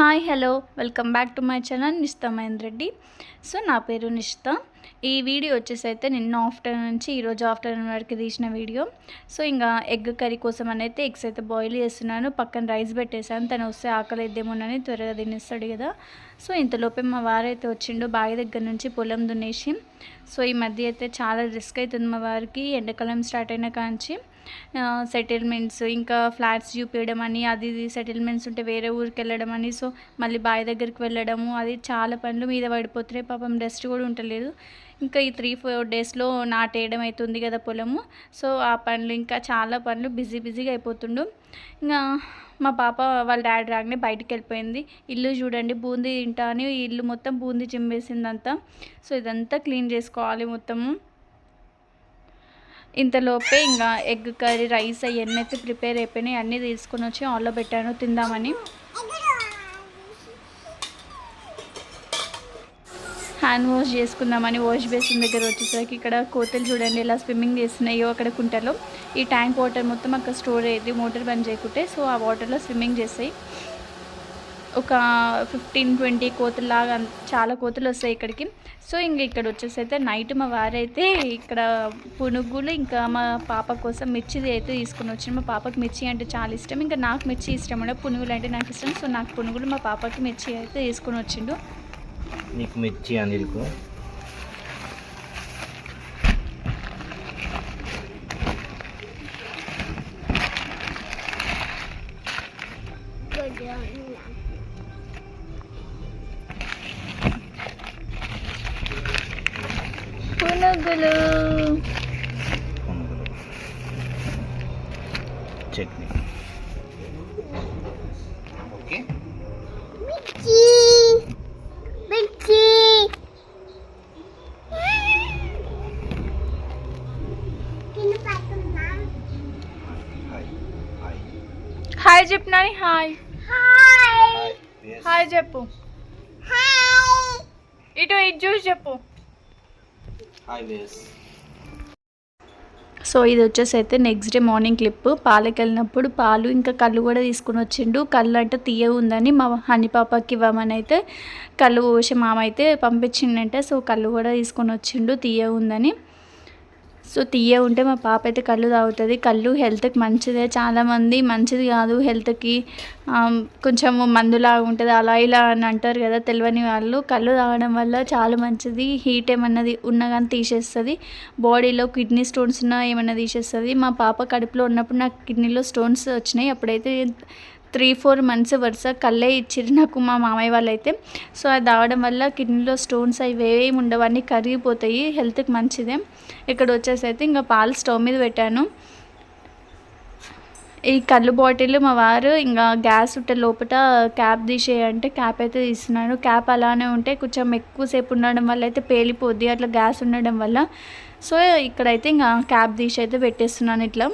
Hi hello. Welcome back to my channel Nishta Mahender Reddy. So నా పేరు నిష్త. ఈ video వచ్చేసి అయితే నిన్న ఆఫ్టర్నూన్ నుంచి ఈరోజు ఆఫ్టర్నూన్ వరకు తీసిన వీడియో. సో ఇంకా ఎగ్ కర్రీ కోసం అయితే ఎగ్స్ అయితే బాయిల్ చేస్తున్నాను. పక్కన రైస్ పెట్టేశాను. తను వస్తే ఆకలి ఇద్దేమోనని త్వరగా తినేస్తాడు కదా. సో ఇంతలోపే మా వారైతే వచ్చిండు. బావి దగ్గర నుంచి పొలం దున్నేసి. సో ఈ మధ్య అయితే చాలా రిస్క్ అవుతుంది మా వారికి. ఎండాకాలం స్టార్ట్ అయిన కాంచి సెటిల్మెంట్స్ ఇంకా ఫ్లాట్స్ చూపించడం అని అది ఇది సెటిల్మెంట్స్ ఉంటే వేరే ఊరికి వెళ్ళడం అని సో మళ్ళీ బావి దగ్గరికి వెళ్ళడము అది చాలా పనులు మీద పడిపోతున్నాయి. పాపం రెస్ట్ కూడా ఉండలేదు. ఇంకా ఈ త్రీ ఫోర్ డేస్లో నాటేయడం అవుతుంది కదా పొలము. సో ఆ పనులు ఇంకా చాలా పనులు బిజీ బిజీగా అయిపోతుండు. ఇంకా మా పాప వాళ్ళ డాడీ రాగానే బయటికి వెళ్ళిపోయింది. ఇల్లు చూడండి బూందీ తింటా అని ఇల్లు మొత్తం బూందీ చిమ్మేసిందంతా. సో ఇదంతా క్లీన్ చేసుకోవాలి మొత్తము. ఇంతలోపే ఇంకా ఎగ్ కర్రీ రైస్ అవన్నీ అయితే ప్రిపేర్ అయిపోయినాయి. అన్నీ తీసుకొని వచ్చి ఆన్లో పెట్టాను. తిందామని. హ్యాండ్ వాష్ చేసుకుందామని వాష్ బేసిన్ దగ్గర వచ్చేసరికి ఇక్కడ కోతలు చూడండి ఎలా స్విమ్మింగ్ చేస్తున్నాయో అక్కడ కుంటలో. ఈ ట్యాంక్ వాటర్ మొత్తం అక్కడ స్టోర్ అయ్యేది. మోటార్ బంద్ చేయకుంటే. సో ఆ వాటర్లో స్విమ్మింగ్ చేస్తాయి ఒక ఫిఫ్టీన్ ట్వంటీ కోతుల్లాగా చాలా కోతులు వస్తాయి ఇక్కడికి. సో ఇంక ఇక్కడ వచ్చేసి అయితే నైట్ మా వారైతే ఇక్కడ పునుగులు ఇంకా మా పాప కోసం మిర్చిది అయితే తీసుకుని వచ్చాను మా పాపకి మిర్చి అంటే చాలా ఇష్టం. ఇంకా నాకు మిర్చి ఇష్టం అంటే పునుగులు అంటే నాకు ఇష్టం. సో నాకు పునుగులు మా పాపకి మిర్చి అయితే తీసుకుని వచ్చిండు. నీకు మిర్చి అనిల్కు chutney okay hi hi hi చెప్పు నాని హాయ్ హాయ్ హాయ్ చెప్పు ఇటు ఇటు చూసి చెప్పు హాయ్ వేస్ సో ఇది వచ్చేసి అయితే నెక్స్ట్ డే మార్నింగ్ క్లిప్ పాలకి వెళ్ళినప్పుడు పాలు ఇంకా కళ్ళు కూడా తీసుకుని వచ్చిండు. కళ్ళు అంటే తీయ ఉందని మా హని పాపకి ఇవ్వమని అయితే కళ్ళు పోసి మామ అయితే పంపించిండంటే. సో కళ్ళు కూడా తీసుకొని వచ్చిండు తీయ ఉందని. సో తీయ ఉంటే మా పాప అయితే కళ్ళు తాగుతుంది. కళ్ళు హెల్త్కి మంచిదే. చాలామంది మంచిది కాదు. హెల్త్కి కొంచెం మందులాగా ఉంటుంది. అలా ఇలా అని అంటారు కదా తెలియని వాళ్ళు. కళ్ళు తాగడం వల్ల చాలా మంచిది. హీట్ ఏమన్నది ఉన్నా కానీ తీసేస్తుంది. బాడీలో కిడ్నీ స్టోన్స్ ఉన్నా ఏమన్నా తీసేస్తుంది. మా పాప కడుపులో ఉన్నప్పుడు నాకు కిడ్నీలో స్టోన్స్ వచ్చినాయి. అప్పుడైతే త్రీ ఫోర్ మంత్స్ వరుస కళ్ళే ఇచ్చిర్రు నాకు మా మామయ్య వాళ్ళు అయితే సో అది తాగడం వల్ల కిడ్నీలో స్టోన్స్ అవి ఏమి ఉండవన్నీ కరిగిపోతాయి హెల్త్కి మంచిదే. ఇక్కడ వచ్చేసి అయితే ఇంకా పాలు స్టవ్ మీద పెట్టాను. ఈ కళ్ళు బాటిల్ మా వారు ఇంకా గ్యాస్ ఉంటే లోపల క్యాప్ తీసేయంటే క్యాప్ అయితే తీస్తున్నాను క్యాప్ అలానే ఉంటే కొంచెం ఎక్కువసేపు ఉండడం వల్ల అయితే పేలిపోద్ది అట్లా గ్యాస్ ఉండడం వల్ల. సో ఇక్కడైతే ఇంకా క్యాప్ తీసి అయితే పెట్టేస్తున్నాను ఇట్లా.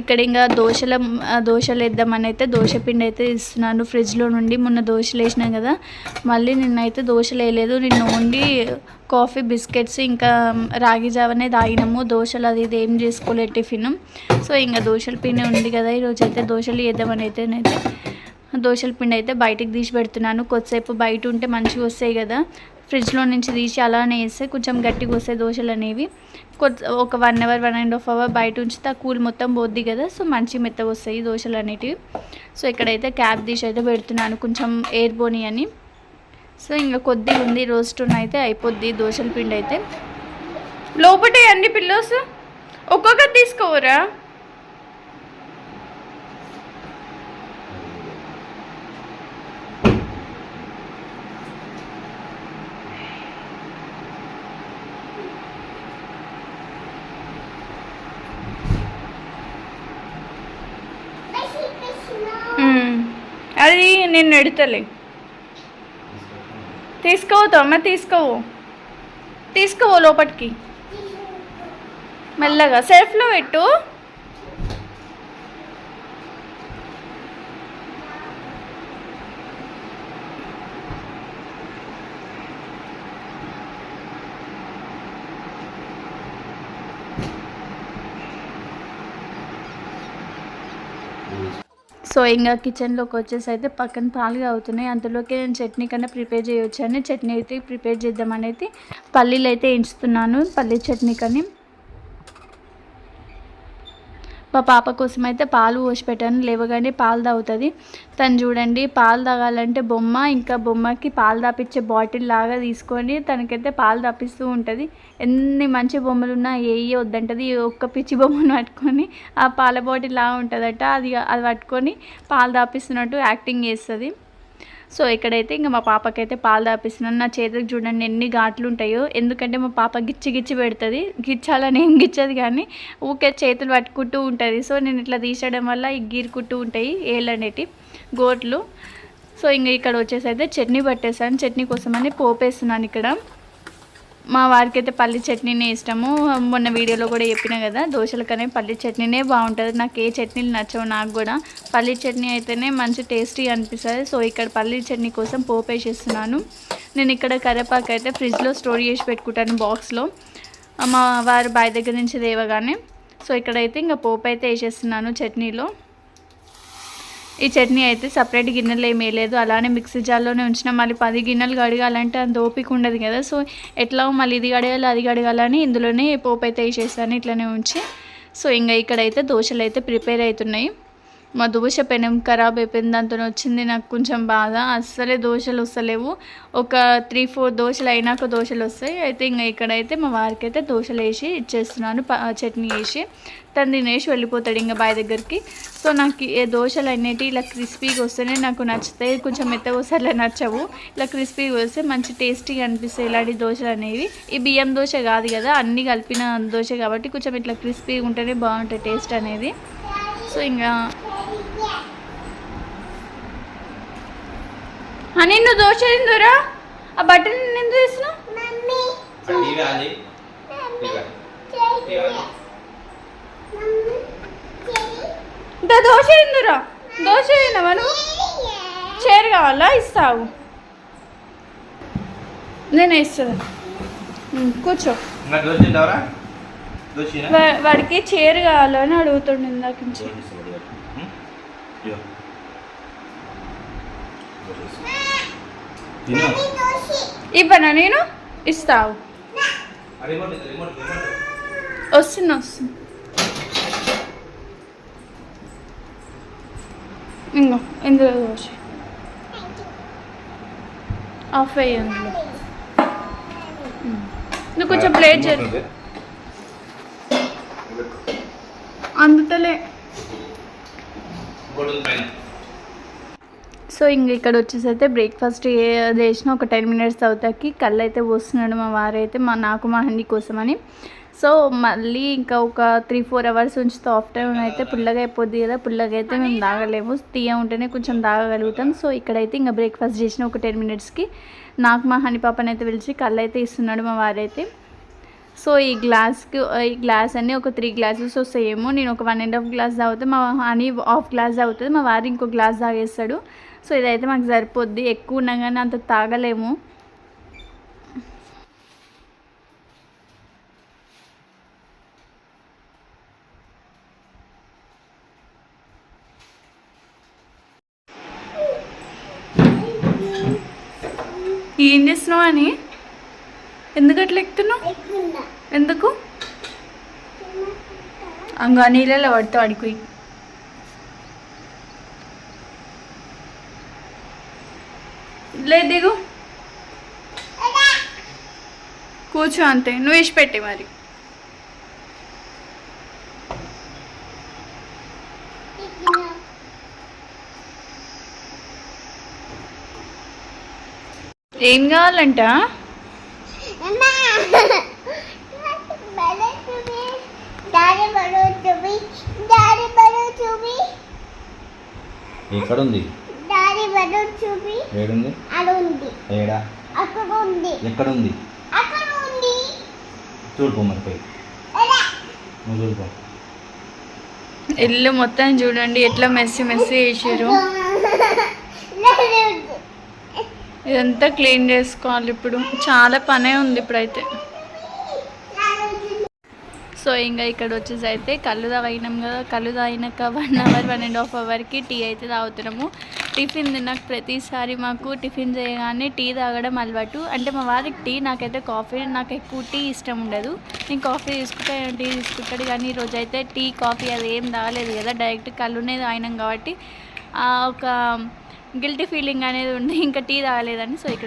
ఇక్కడ ఇంకా దోశల దోశలు వేద్దామని అయితే దోశ పిండి అయితే ఇస్తున్నాను. ఫ్రిడ్జ్లో నుండి మొన్న దోశలు వేసినాం కదా మళ్ళీ నిన్నైతే దోశలు వేయలేదు. నిన్న ఓన్లీ కాఫీ బిస్కెట్స్ ఇంకా రాగి జావనే తాగినాము. దోశలు అది ఇది ఏం చేసుకోలేదు టిఫిన్. సో ఇంకా దోశల పిండి ఉంది కదా ఈరోజు అయితే దోశలు వేద్దామని అయితే నేనైతే దోశల పిండి అయితే బయటికి తీసి పెడుతున్నాను. కొద్దిసేపు బయట ఉంటే మంచిగా వస్తాయి కదా ఫ్రిడ్జ్లో నుంచి తీసి అలానే వేస్తే కొంచెం గట్టిగా వస్తాయి దోశలు అనేవి. కొద్ది ఒక one hour one and half hour బయట ఉంచితే ఆ కూల్ మొత్తం పోద్ది కదా సో మంచి మెత్తగా వస్తాయి దోశలు అనేటివి. సో ఇక్కడైతే క్యాప్ తీసి అయితే పెడుతున్నాను కొంచెం ఎయిర్ బోని అని. సో ఇంకా కొద్దిగా ఉంది రోస్ట్ అయితే అయిపోద్ది దోశల పిండి అయితే. లోపటే అన్ని పిల్లోస్ ఒక్కొక్కటి తీసుకోవరా మ్మ్. అది నేను ఎడతలే. తీసుకోవద్దు తీసుకోవు. తీసుకోవు లోపలికి మెల్లగా సేఫ్లో పెట్టు. సో ఇంకా కిచెన్లోకి వచ్చేసి అయితే పక్కన పాలుగా అవుతున్నాయి. అంతలోకి నేను చట్నీ కన్నా ప్రిపేర్ చేయొచ్చు అని చట్నీ అయితే ప్రిపేర్ చేద్దామని అయితే పల్లీలు అయితే ఎంచుతున్నాను పల్లీ చట్నీ కానీ. మా పాప కోసం అయితే పాలు పోసి పెట్టాను. లేవగానే పాలు తాగుతుంది. తను చూడండి పాలు తాగాలంటే బొమ్మ ఇంకా బొమ్మకి పాలు తాపించే బాటిల్ లాగా తీసుకొని తనకైతే పాలు తాపిస్తూ ఉంటుంది. ఎన్ని మంచి బొమ్మలు ఉన్నా ఏ ఏ వద్దంటది. ఒక్క పిచ్చి బొమ్మను పట్టుకొని ఆ పాల బాటిల్ లాగా ఉంటుందట. అది అది పట్టుకొని పాలు తాపిస్తున్నట్టు యాక్టింగ్ చేస్తుంది. సో ఇక్కడైతే ఇంకా మా పాపకైతే పాలు తాపిస్తున్నాను. నా చేతికి చూడండి ఎన్ని ఘాట్లు ఉంటాయో. ఎందుకంటే మా పాప గిచ్చి గిచ్చి పెడుతుంది. గిచ్చాలని ఏం గిచ్చదు కానీ ఊకే చేతులు పట్టుకుంటూ ఉంటుంది. సో నేను ఇట్లా తీసేయడం వల్ల ఈ గీరుకుంటూ ఉంటాయి ఏళ్ళనేటి గోట్లు సో ఇంకా ఇక్కడ వచ్చేసి అయితే చట్నీ పట్టేసాను. చట్నీ కోసమని పోపేస్తున్నాను ఇక్కడ. మా వారికి అయితే పల్లి చట్నీనే ఇష్టము. మొన్న వీడియోలో కూడా చెప్పిన కదా దోశలకనే పల్లి చట్నీనే బాగుంటుంది. నాకు ఏ చట్నీలు నచ్చవు నాకు కూడా. పల్లి చట్నీ అయితేనే మంచి టేస్టీ అనిపిస్తుంది. సో ఇక్కడ పల్లి చట్నీ కోసం పోపు వేసేస్తున్నాను నేను ఇక్కడ కరేపాకు అయితే ఫ్రిడ్జ్లో స్టోర్ చేసి పెట్టుకుంటాను బాక్స్లో. మా వారు బాయ్ దగ్గర నుంచి దేవగానే సో ఇక్కడైతే ఇంకా పోపు అయితే వేసేస్తున్నాను చట్నీలో. ఈ చట్నీ అయితే సపరేట్ గిన్నెలు ఏమీ వేయలేదు. అలానే మిక్సీ జార్లోనే ఉంచిన. మళ్ళీ పది గిన్నెలు కడగాలంటే అంత ఓపిక ఉండదు కదా. సో ఎట్లా మళ్ళీ ఇది కడగాలి అది కడగాలని ఇందులోనే పోపు అయితే వేసేసాను. ఇట్లనే ఉంచి. సో ఇంకా ఇక్కడైతే దోశలు అయితే ప్రిపేర్ అవుతున్నాయి. మా దోశ పెనం ఖరాబ్ అయిపోయింది దాంతో వచ్చింది. నాకు కొంచెం బాధ. అస్సలే దోశలు వస్తలేవు. ఒక త్రీ ఫోర్ దోశలు అయినాక దోశలు వస్తాయి. అయితే ఇంకా ఇక్కడైతే మా వారికి అయితే దోశలు వేసి ఇచ్చేస్తున్నాను. చట్నీ వేసి. తను తినేసి వెళ్ళిపోతాడు ఇంకా బాయ్ దగ్గరికి. సో నాకు ఏ దోశలు అనేటివి ఇలా క్రిస్పీగా వస్తేనే నాకు నచ్చుతాయి. కొంచెం మెత్తగా వస్తే అలా నచ్చవు. ఇలా క్రిస్పీగా వస్తే మంచి టేస్టీగా అనిపిస్తాయి ఇలాంటి దోశలు అనేవి. ఈ బియ్యం దోశ కాదు కదా అన్నీ కలిపిన దోశ కాబట్టి కొంచెం ఇట్లా క్రిస్పీగా ఉంటేనే బాగుంటుంది టేస్ట్ అనేది. సో ఇంకా అని నువ్వు దోశ తిందురా ఆ బట్టలు నేను ఎందుకు ఆది ఇంత దోశ తిందురా దోశ తినవా నువ్వు చీర కావాలా? ఇస్తావు. నేను ఇస్తాను కూర్చో. ఇంకా వాడికి చీర కావాలని అడుగుతుండే ఇందాక నుంచి. ఇవ్వనా నేను? ఇస్తావు. వస్తున్నా వస్తున్నా. ఇంకో ఇందులో దోశ ఆఫ్ అయ్యి అందులో. ఉమ్. నువ్వు కొంచెం ప్లేట్ చేయి. అందుతలే. సో ఇంక ఇక్కడ వచ్చేసి అయితే బ్రేక్ఫాస్ట్ చేసిన ఒక టెన్ మినిట్స్ అవుతాకి కళ్ళు అయితే పోస్తున్నాడు మా వారైతే మా నాకు మా హండి కోసమని. సో మళ్ళీ ఇంకా ఒక త్రీ ఫోర్ అవర్స్ ఉంచితే ఆఫ్టర్నూన్ అయితే పుల్లగా అయిపోద్ది కదా పుల్లగా అయితే మేము తాగలేము. తీయ ఉంటేనే కొంచెం తాగగలుగుతాం. సో ఇక్కడైతే ఇంకా బ్రేక్ఫాస్ట్ చేసిన ఒక టెన్ మినిట్స్కి నాకు మా హనీ పాపని అయితే పిలిచి కళ్ళు అయితే ఇస్తున్నాడు మా వారైతే. సో ఈ గ్లాస్కి ఈ గ్లాస్ అన్ని ఒక త్రీ గ్లాసెస్ వస్తాయేమో. నేను ఒక వన్ అండ్ హాఫ్ గ్లాస్ తాగితే మా అని హాఫ్ గ్లాస్ తాగుతుంది మా వారు ఇంకో గ్లాస్ తాగేస్తాడు. సో ఇదైతే మాకు సరిపోద్ది ఎక్కువ ఉన్నా కానీ అంత తాగలేము. ఏం చేస్తున్నావు అని? ఎందుకు అట్లా ఎక్కుతున్నావు? ఎందుకు? అంగా నీళ్ళలో పడతావు అడిగిపోయి లేదు దిగు. కూర్చో అంతే నువ్వు వేసి మరి. ఏం కావాలంట? ఎక్కడ ఉంది ఏడుంది ఏడా అక్కడ ఉంది ఎక్కడ ఉంది అక్కడ ఉంది చూడుకో మరి పోయి. ఎలా? నువ్వు చూడుకో. ఇల్లు మొత్తం చూడండి ఎట్లా మెస్సి మెస్సి వేసారు ఇదంతా క్లీన్ చేసుకోవాలి ఇప్పుడు. చాలా పనే ఉంది ఇప్పుడైతే. సో ఇంకా ఇక్కడ వచ్చేసి అయితే కళ్ళు తాగినాం కదా కళ్ళు తాగినాక one hour one and half అవర్కి tea అయితే తాగుతున్నాము. టిఫిన్ తిన్నాక ప్రతిసారి మాకు టిఫిన్ చేయగానే టీ తాగడం అలవాటు. అంటే మా వారికి టీ నాకైతే కాఫీ నాకు ఎక్కువ టీ ఇష్టం ఉండదు. నేను కాఫీ తీసుకుంటే టీ తీసుకుంటాడు కానీ ఈరోజు అయితే టీ కాఫీ అది ఏం తాగలేదు కదా డైరెక్ట్ కళ్ళునే తాగినాం కాబట్టి ఆ ఒక గిల్టీ ఫీలింగ్ అనేది ఉంది ఇంకా టీ తాగలేదని. సో ఇక్కడ